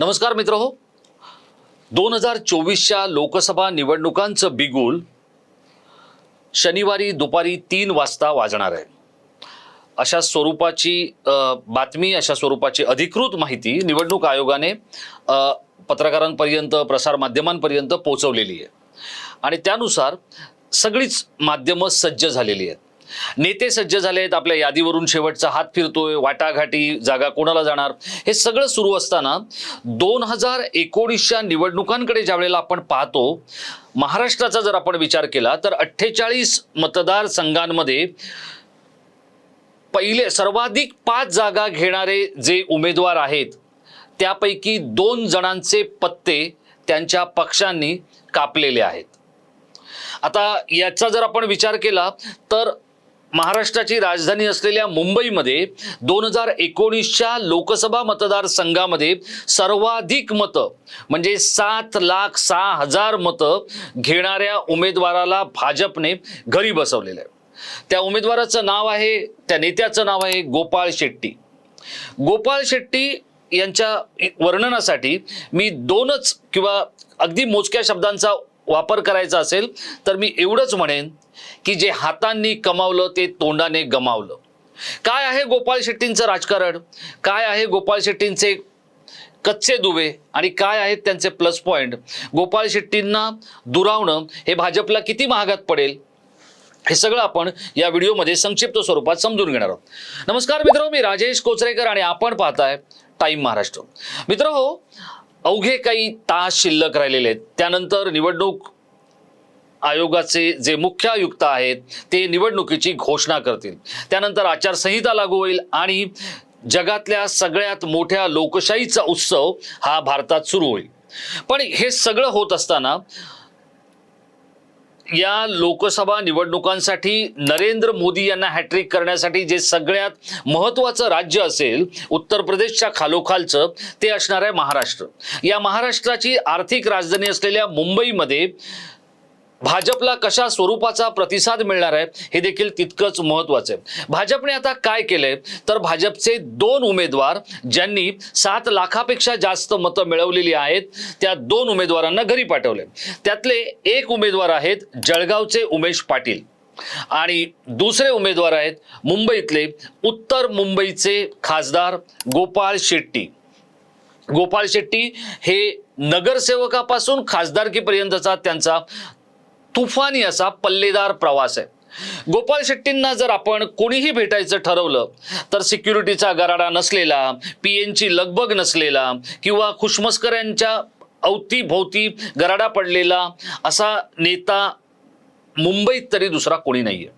नमस्कार मित्र हो. दोन हजार चोवीसच्या लोकसभा निवडणुकांचं बिगुल शनिवारी दुपारी तीन वाजता वाजणार आहे. अशा स्वरूपाची बातमी अशा स्वरूपाची अधिकृत माहिती निवडणूक आयोगाने पत्रकारांपर्यंत प्रसारमाध्यमांपर्यंत पोहोचवलेली आहे. आणि त्यानुसार सगळीच माध्यमं सज्ज झालेली आहेत. नेते सज्ज झाले आहेत आपल्या यादीवरून शेवटचा हात फिरतोय वाटाघाटी जागा कोणाला जाणार? हे सगळं सुरू असताना दोन हजार एकोणीसच्या निवडणुकांकडे ज्यावेळेला आपण पाहतो महाराष्ट्राचा जर आपण विचार केला तर अठ्ठेचाळीस मतदारसंघांमध्ये पहिले सर्वाधिक पाच जागा घेणारे जे उमेदवार आहेत त्यापैकी दोन जणांचे पत्ते त्यांच्या पक्षांनी कापलेले आहेत. आता याचा जर आपण विचार केला तर महाराष्ट्राची राजधानी असलेल्या मुंबईमध्ये दोन हजार एकोणीसच्या लोकसभा मतदारसंघामध्ये सर्वाधिक मतं म्हणजे सात लाख सहा हजार मतं घेणाऱ्या उमेदवाराला भाजपने घरी बसवलेलं आहे. त्या उमेदवाराचं नाव आहे त्या नेत्याचं नाव आहे गोपाळ शेट्टी. गोपाळ शेट्टी यांच्या वर्णनासाठी मी दोनच किंवा अगदी मोजक्या शब्दांचा वापर करायचा असेल तर मी एवढंच म्हणेन की जे हातांनी कमावलं ते तोंडाने गमावलं. काय आहे गोपाळ शेट्टींचं राजकारण? काय आहे गोपाळ शेट्टींचे कच्चे दुवे? आणि काय आहेत त्यांचे प्लस पॉईंट गोपाळ शेट्टींना दुरावणं हे भाजपला किती महागात पडेल? हे सगळं आपण या व्हिडिओमध्ये संक्षिप्त स्वरूपात समजून घेणार आहोत. नमस्कार मित्र मी राजेश कोचरेकर आणि आपण पाहताय टाईम महाराष्ट्र. मित्र हो अवघे काही तास शिल्लक राहिलेले आहेत. त्यानंतर निवडणूक आयोगाचे जे मुख्य आयुक्त आहेत ते निवडणुकीची घोषणा करतील. त्यानंतर आचारसंहिता लागू होईल आणि जगातल्या सगळ्यात मोठ्या लोकशाहीचा उत्सव हा भारतात सुरू होईल. पण हे सगळं होत असताना या लोकसभा निवडणुकांसाठी नरेंद्र मोदी यांना हॅट्रिक करण्यासाठी जे सगळ्यात महत्त्वाचं राज्य असेल उत्तर प्रदेशच्या खालोखालचं ते असणार आहे महाराष्ट्र. या महाराष्ट्राची आर्थिक राजधानी असलेल्या मुंबईमध्ये भाजपला कशा स्वरूपाचा प्रतिसाद मिळणार आहे हे देखील तितकंच महत्वाचं आहे. भाजपने आता काय केलंय? तर भाजपचे दोन उमेदवार ज्यांनी सात लाखापेक्षा जास्त मतं मिळवलेली आहेत त्या दोन उमेदवारांना घरी पाठवले त्यातले एक उमेदवार आहेत जळगावचे उमेश पाटील आणि दुसरे उमेदवार आहेत मुंबईतले उत्तर मुंबईचे खासदार गोपाळ शेट्टी. गोपाळ शेट्टी हे नगरसेवकापासून खासदारकीपर्यंतचा त्यांचा तुफानी असा पल्लेदार प्रवास आहे. गोपाळ शेट्टींना जर आपण कोणीही भेटायचं ठरवलं तर सिक्युरिटीचा गराडा नसलेला पी एनची लगबग नसलेला किंवा खुशमस्करांच्या अवतीभोवती गराडा पडलेला असा नेता मुंबईत तरी दुसरा कोणी नाही आहे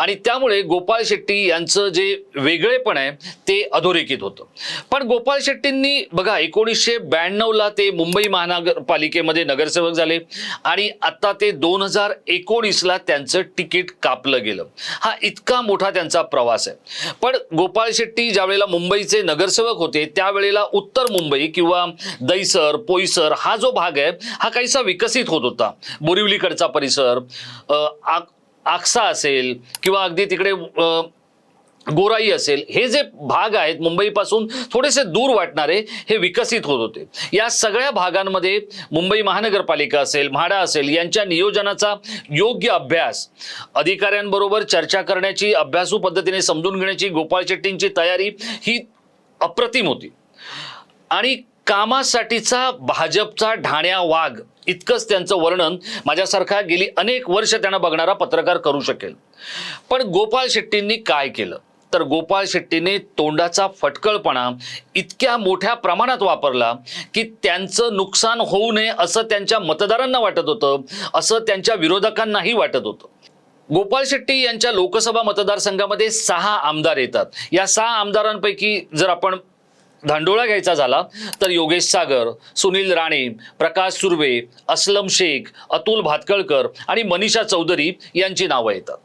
आणि त्यामुळे गोपाळ शेट्टी यांचं जे वेगळेपण आहे ते अधोरेखित होतं. पण गोपाळ शेट्टींनी बघा एकोणीसशे ब्याण्णवला ते मुंबई महानगरपालिकेमध्ये नगरसेवक झाले आणि आता ते दोन हजार एकोणीसला त्यांचं तिकीट कापलं गेलं. हा इतका मोठा त्यांचा प्रवास आहे. पण गोपाळ शेट्टी ज्यावेळेला मुंबईचे नगरसेवक होते त्यावेळेला उत्तर मुंबई किंवा दैसर पोईसर हा जो भाग आहे हा काहीसा विकसित होत होता. बोरिवलीकडचा परिसर आक्सा असेल किंवा अगदी तिकडे गोराई असेल हे जे भाग आहेत मुंबईपासून थोडेसे दूर वाटणारे हे विकसित होत होते. या सगळ्या भागांमध्ये मुंबई महानगरपालिका असेल म्हाडा असेल यांच्या नियोजनाचा योग्य अभ्यास अधिकाऱ्यांबरोबर चर्चा करण्याची अभ्यासू पद्धतीने समजून घेण्याची गोपाळ शेट्टींची तयारी ही अप्रतिम होती. आणि कामासाठीचा भाजपचा ढाण्या वाघ इतकंच त्यांचं वर्णन माझ्यासारखा गेली अनेक वर्ष त्यांना बघणारा पत्रकार करू शकेल. पण गोपाळ शेट्टींनी काय केलं? तर गोपाळ शेट्टीने तोंडाचा फटकळपणा इतक्या मोठ्या प्रमाणात वापरला की त्यांचं नुकसान होऊ नये असं त्यांच्या मतदारांना वाटत होतं असं त्यांच्या विरोधकांनाही वाटत होतं. गोपाळ शेट्टी यांच्या लोकसभा मतदारसंघामध्ये सहा आमदार येतात. या सहा आमदारांपैकी जर आपण धांडोळा घ्यायचा झाला तर योगेश सागर सुनील राणे प्रकाश सुर्वे असलम शेख अतुल भातकळकर आणि मनीषा चौधरी यांची नावं येतात.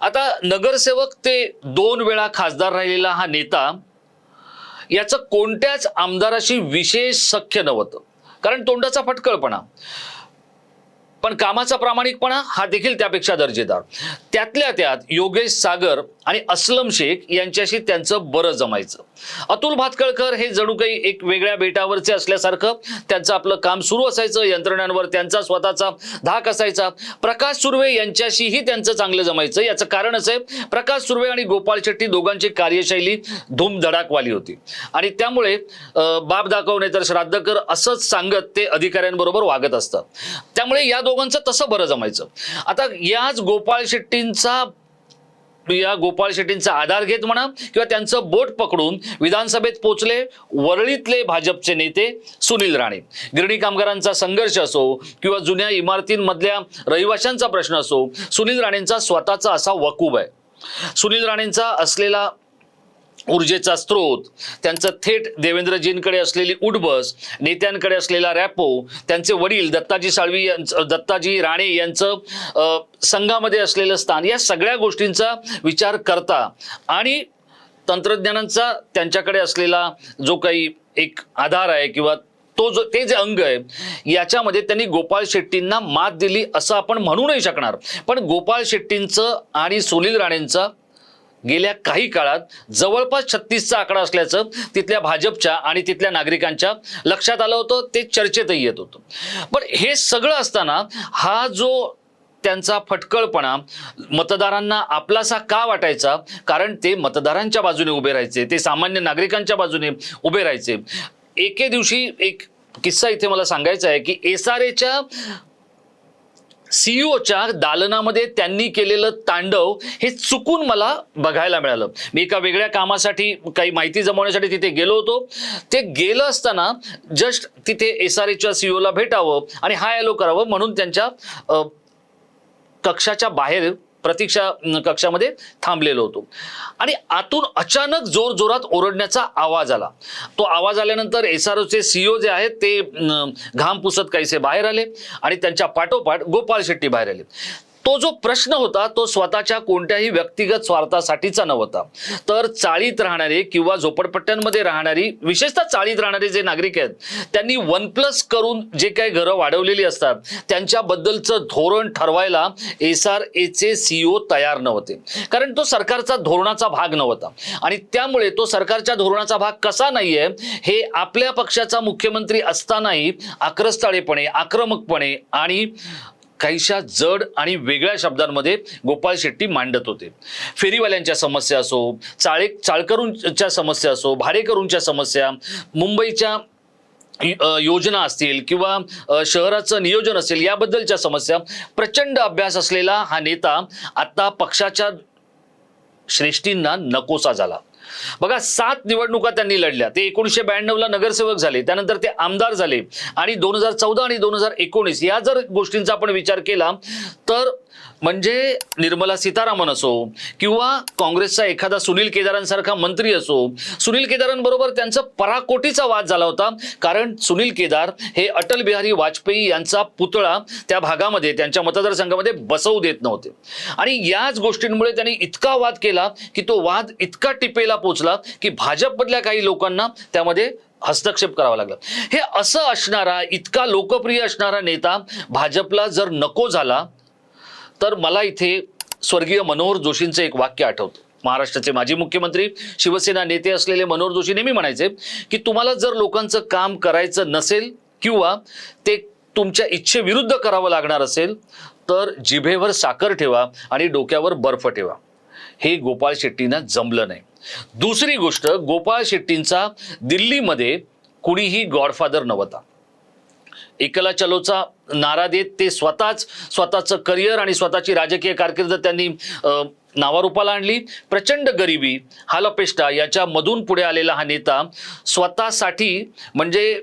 आता नगरसेवक ते दोन वेळा खासदार राहिलेला हा नेता याचं कोणत्याच आमदाराशी विशेष सख्य नव्हतं. कारण तोंडाचा फटकळपणा. पण कामाचा प्रामाणिकपणा हा देखील त्यापेक्षा दर्जेदार. त्यातल्या त्यात योगेश सागर आणि असलम शेख यांच्याशी त्यांचं बरं जमायचं. अतुल भातकळकर हे जणू काही एक वेगळ्या बेटावरचे असल्यासारखं त्यांचं आपलं काम सुरू असायचं यंत्रणांवर त्यांचा स्वतःचा धाक असायचा. प्रकाश सुर्वे यांच्याशीही त्यांचं चांगलं जमायचं. याचं कारण असं आहे प्रकाश सुर्वे आणि गोपाळ शेट्टी दोघांची कार्यशैली धूमधडाकवाली होती. आणि त्यामुळे बाप दाखवणे तर श्राद्ध कर असंच सांगत ते अधिकाऱ्यांबरोबर वागत असतात. त्यामुळे या दोघांचं तसं बरं जमायचं. आता याच गोपाळ शेट्टींचा या गोपाळ शेट्टींचा आधार घेत म्हणा किंवा त्यांचं बोट पकडून विधानसभेत पोचले वरळीतले भाजपचे नेते सुनील राणे. गिरणी कामगारांचा संघर्ष असो किंवा जुन्या इमारतींमधल्या रहिवाशांचा प्रश्न असो सुनील राणेंचा स्वतःचा असा वकूब आहे. सुनील राणेंचा असलेला ऊर्जेचा स्रोत त्यांचं थेट देवेंद्रजींकडे असलेली उठबस नेत्यांकडे असलेला रॅपो त्यांचे वडील दत्ताजी साळवी यांचं दत्ताजी राणे यांचं संघामध्ये असलेलं स्थान या सगळ्या गोष्टींचा विचार करता आणि तंत्रज्ञानांचा त्यांच्याकडे असलेला जो काही एक आधार आहे किंवा तो जो ते जे अंग आहे याच्यामध्ये त्यांनी गोपाळ शेट्टींना मात दिली असं आपण म्हणू नाही शकणार. पण गोपाळ शेट्टींचं आणि सुनील राणेंचं गेल्या काही काळात जवळपास छत्तीसचा आकडा असल्याचं तिथल्या भाजपच्या आणि तिथल्या नागरिकांच्या लक्षात आलं होतं ते चर्चेतही येत होतं. पण हे सगळं असताना हा जो त्यांचा फटकळपणा मतदारांना आपलासा का वाटायचा? कारण ते मतदारांच्या बाजूने उभे राहायचे ते सामान्य नागरिकांच्या बाजूने उभे राहायचे. एके दिवशी एक किस्सा इथे मला सांगायचा आहे की एस आर एच्या सीईओच्या दालनामध्ये त्यांनी केलेलं तांडव हे चुकून मला बघायला मिळालं. मी एका वेगळ्या कामासाठी काही माहिती जमवण्यासाठी तिथे गेलो होतो. ते गेलं असताना जस्ट तिथे एस आर एच्या सीईओला भेटावं आणि हाय हॅलो करावं म्हणून त्यांच्या कक्षाच्या बाहेर प्रतीक्षा कक्षामध्ये थांबलेलो होतो. आणि आतून अचानक जोर जोरात ओरडण्याचा आवाज आला. तो आवाज आल्यानंतर एस आर ओचे सीईओ जे आहेत ते घाम पुसत काहीसे बाहेर आले आणि त्यांच्या पाठोपाठ गोपाळ शेट्टी बाहेर आले. तो जो प्रश्न होता तो स्वतःच्या कोणत्याही व्यक्तिगत स्वार्थासाठीचा नव्हता. तर चाळीत राहणारे किंवा झोपडपट्ट्यांमध्ये राहणारी विशेषतः चाळीत राहणारे जे नागरिक आहेत त्यांनी वन प्लस करून जे काही घरं वाढवलेली असतात त्यांच्याबद्दलचं धोरण ठरवायला एस आर एचे सीईओ तयार नव्हते. कारण तो सरकारचा धोरणाचा भाग नव्हता. आणि त्यामुळे तो सरकारच्या धोरणाचा भाग कसा नाहीये हे आपल्या पक्षाचा मुख्यमंत्री असतानाही आक्रस्ताळेपणे आक्रमकपणे आणि काहीशा जड आणि वेगळ्या शब्दांमध्ये गोपाळ शेट्टी मांडत होते. फेरीवाल्यांच्या समस्या असो चाळे चाळकरूंच्या समस्या असो भाडेकरूंच्या समस्या मुंबईच्या योजना असतील किंवा शहराचं नियोजन असेल याबद्दलच्या समस्या प्रचंड अभ्यास असलेला हा नेता आता पक्षाच्या श्रेष्ठींना नकोसा झाला. बघा सात निवडणुका त्यांनी लढल्या. ते एकोणीसशे ब्याण्णवला नगरसेवक झाले त्यानंतर ते आमदार झाले आणि दोन हजार चौदा आणि दोन हजार एकोणीस या जर गोष्टींचा आपण विचार केला तर म्हणजे निर्मला सीतारामन असो किंवा काँग्रेसचा एखादा सुनील केदारांसारखा मंत्री असो सुनील केदारांबरोबर त्यांचा पराकोटीचा वाद झाला होता. कारण सुनील केदार हे अटल बिहारी वाजपेयी यांचा पुतळा त्या भागामध्ये त्यांच्या मतदारसंघामध्ये बसवू देत नव्हते. आणि याच गोष्टींमुळे त्यांनी इतका वाद केला की तो वाद इतका टिपेला पोचला की भाजपमधल्या काही लोकांना त्यामध्ये हस्तक्षेप करावा लागला. हे असं असणारा इतका लोकप्रिय असणारा नेता भाजपला जर नको झाला तर मला इथे स्वर्गीय मनोहर जोशींचं एक वाक्य आठवतं. महाराष्ट्राचे माजी मुख्यमंत्री शिवसेना नेते असलेले मनोहर जोशी नेहमी म्हणायचे की तुम्हाला जर लोकांचं काम करायचं नसेल किंवा ते तुमच्या इच्छेविरुद्ध करावं लागणार असेल तर जिभेवर साखर ठेवा आणि डोक्यावर बर्फ ठेवा. हे गोपाळ शेट्टींना जमलं नाही. दुसरी गोष्ट गोपाळ शेट्टींचा दिल्लीमध्ये कुणीही गॉडफादर नव्हता. एकला चलोचा नारा देत ते स्वतःच स्वतःचं करिअर आणि स्वतःची राजकीय कारकीर्द त्यांनी नावारूपाला आणली. प्रचंड गरिबी हालपेष्टा याच्यामधून पुढे आलेला हा नेता स्वतःसाठी म्हणजे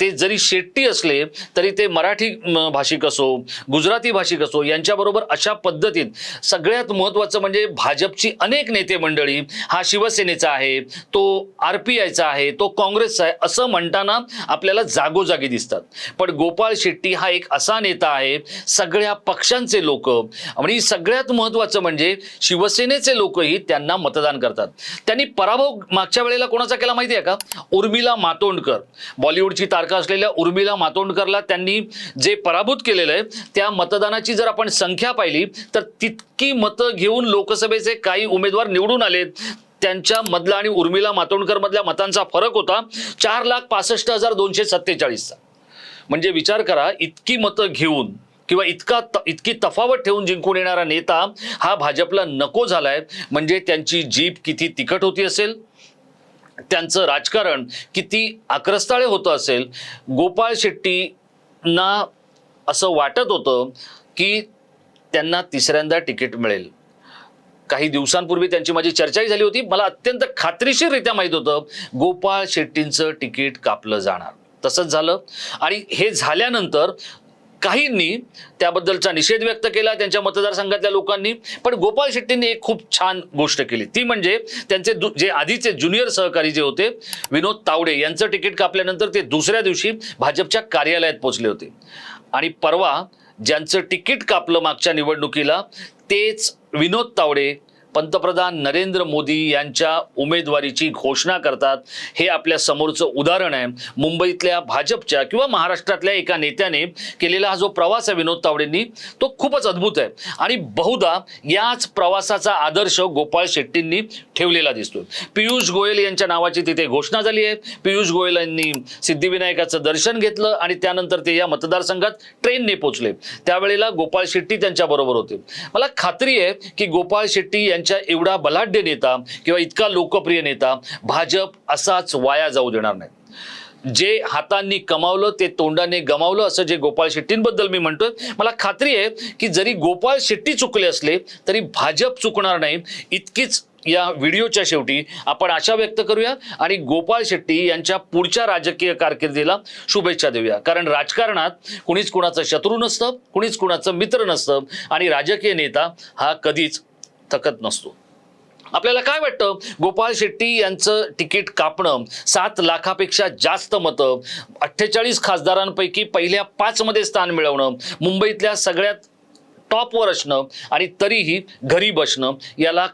ते जरी शेट्टी असले तरी ते मराठी भाषिक असो गुजराती भाषिक असो यांच्याबरोबर अशा पद्धतीत सगळ्यात महत्त्वाचं म्हणजे भाजपची अनेक नेते मंडळी हा शिवसेनेचा आहे तो आर पी आयचा आहे तो काँग्रेसचा आहे असं म्हणताना आपल्याला जागोजागी दिसतात. पण गोपाळ शेट्टी हा एक असा नेता आहे सगळ्या पक्षांचे लोक आणि सगळ्यात महत्त्वाचं म्हणजे शिवसेनेचे लोकही त्यांना मतदान करतात. त्यांनी पराभव मागच्या वेळेला कोणाचा केला माहिती आहे का? उर्मिला मातोंडकर. बॉलिवूडची तार सारखा असलेल्या उर्मिला मातोंडकरला त्यांनी जे पराभूत केलेलं आहे त्या मतदानाची जर आपण संख्या पाहिली तर तितकी मतं घेऊन लोकसभेचे काही उमेदवार निवडून आलेत. त्यांच्या मधला आणि उर्मिला मातोंडकर मधल्या मतांचा फरक होता चार लाख पासष्ट हजार दोनशे सत्तेचाळीसचा. म्हणजे विचार करा इतकी मतं घेऊन किंवा इतका त- इतकी तफावत ठेवून जिंकून येणारा नेता हा भाजपला नको झालाय. म्हणजे त्यांची जीप किती तिखट होती असेल? त्यांचं राजकारण किती आक्रस्ताळे होतं असेल गोपाळ शेट्टींना असं वाटत होतं की त्यांना तिसऱ्यांदा तिकीट मिळेल. काही दिवसांपूर्वी त्यांची माझी चर्चाही झाली होती. मला अत्यंत खात्रीशीररित्या माहीत होतं गोपाळ शेट्टींचं तिकीट कापलं जाणार. तसंच झालं. आणि हे झाल्यानंतर काहींनी त्याबद्दलचा निषेध व्यक्त केला त्यांच्या मतदारसंघातल्या लोकांनी. पण गोपाळ शेट्टींनी एक खूप छान गोष्ट केली. ती म्हणजे त्यांचे दु- जे आधीचे ज्युनियर सहकारी जे होते विनोद तावडे यांचं तिकीट कापल्यानंतर ते दुसऱ्या दिवशी भाजपच्या कार्यालयात पोहोचले होते. आणि परवा ज्यांचं तिकीट कापलं मागच्या निवडणुकीला तेच विनोद तावडे पंतप्रधान नरेंद्र मोदी यांच्या उमेदवारीची घोषणा करतात हे आपल्या समोरचं उदाहरण आहे. मुंबईतल्या भाजपच्या किंवा महाराष्ट्रातल्या एका नेत्याने केलेला हा जो प्रवास आहे विनोद तावडेंनी तो खूपच अद्भुत आहे. आणि बहुधा याच प्रवासाचा आदर्श गोपाळ शेट्टींनी ठेवलेला दिसतोय. पियुष गोयल यांच्या नावाची तिथे घोषणा झाली आहे. पियुष गोयल यांनी सिद्धिविनायकाचं दर्शन घेतलं आणि त्यानंतर ते या मतदारसंघात ट्रेनने पोचले त्यावेळेला गोपाळ शेट्टी त्यांच्याबरोबर होते. मला खात्री आहे की गोपाळ शेट्टी यांच्या एवढा बलाढ्य नेता किंवा इतका लोकप्रिय नेता भाजप असाच वाया जाऊ देणार नाही. जे हातांनी कमावलं ते तोंडाने गमावलं असं जे गोपाळ शेट्टींबद्दल मी म्हणतोय मला खात्री आहे की जरी गोपाळ शेट्टी चुकले असले तरी भाजप चुकणार नाही. इतकीच या व्हिडिओच्या शेवटी आपण आशा व्यक्त करूया आणि गोपाळ शेट्टी यांच्या पुढच्या राजकीय कारकिर्दीला शुभेच्छा देऊया. कारण राजकारणात कुणीच कुणाचं शत्रू नसतं कुणीच कुणाचं मित्र नसतं आणि राजकीय नेता हा कधीच थकत नसतो. आपल्याला काय वाटतं? गोपाळ शेट्टी यांचं तिकीट कापणं सात लाखापेक्षा जास्त मतं अठ्ठेचाळीस खासदारांपैकी पहिल्या पाचमध्ये स्थान मिळवणं मुंबईतल्या सगळ्यात टॉपवर असणं आणि तरीही घरी बसणं याला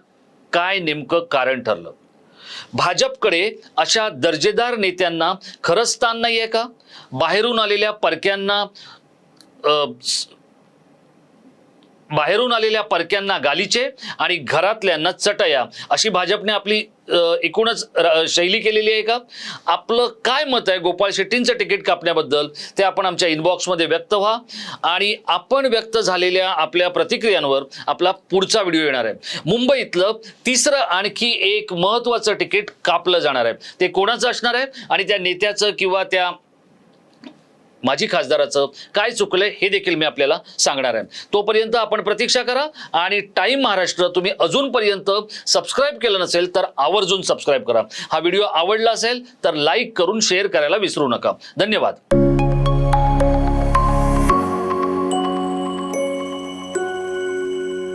काय नेमकं कारण ठरलं? भाजपकडे अशा दर्जेदार नेत्यांना खरंच स्थान नाही आहे का? बाहेरून आलेल्या परक्यांना बाहेरून आलेल्या परक्यांना गालीचे आणि घरातल्यांना चटया. अशी भाजपने आपली एकूणच र- शैली केलेली आहे का? आपलं काय मत आहे? गोपाळ शेट्टींचं तिकीट कापण्याबद्दल ते आपण आमच्या इनबॉक्समध्ये व्यक्त व्हा. आणि आपण व्यक्त झालेल्या आपल्या प्रतिक्रियांवर आपला पुढचा व्हिडिओ येणार आहे. मुंबईतलं तिसरं आणखी एक महत्त्वाचं तिकीट कापलं जाणार आहे. ते कोणाचं असणार आहे? आणि त्या नेत्याचं किंवा त्या माजी खासदाराचं काय चुकलंय हे देखील मी आपल्याला सांगणार आहे. तोपर्यंत आपण प्रतीक्षा करा आणि टाईम महाराष्ट्र तुम्ही अजूनपर्यंत सबस्क्राईब केलं नसेल तर आवर्जून सबस्क्राईब करा. हा व्हिडिओ आवडला असेल तर लाईक करून शेअर करायला विसरू नका. धन्यवाद.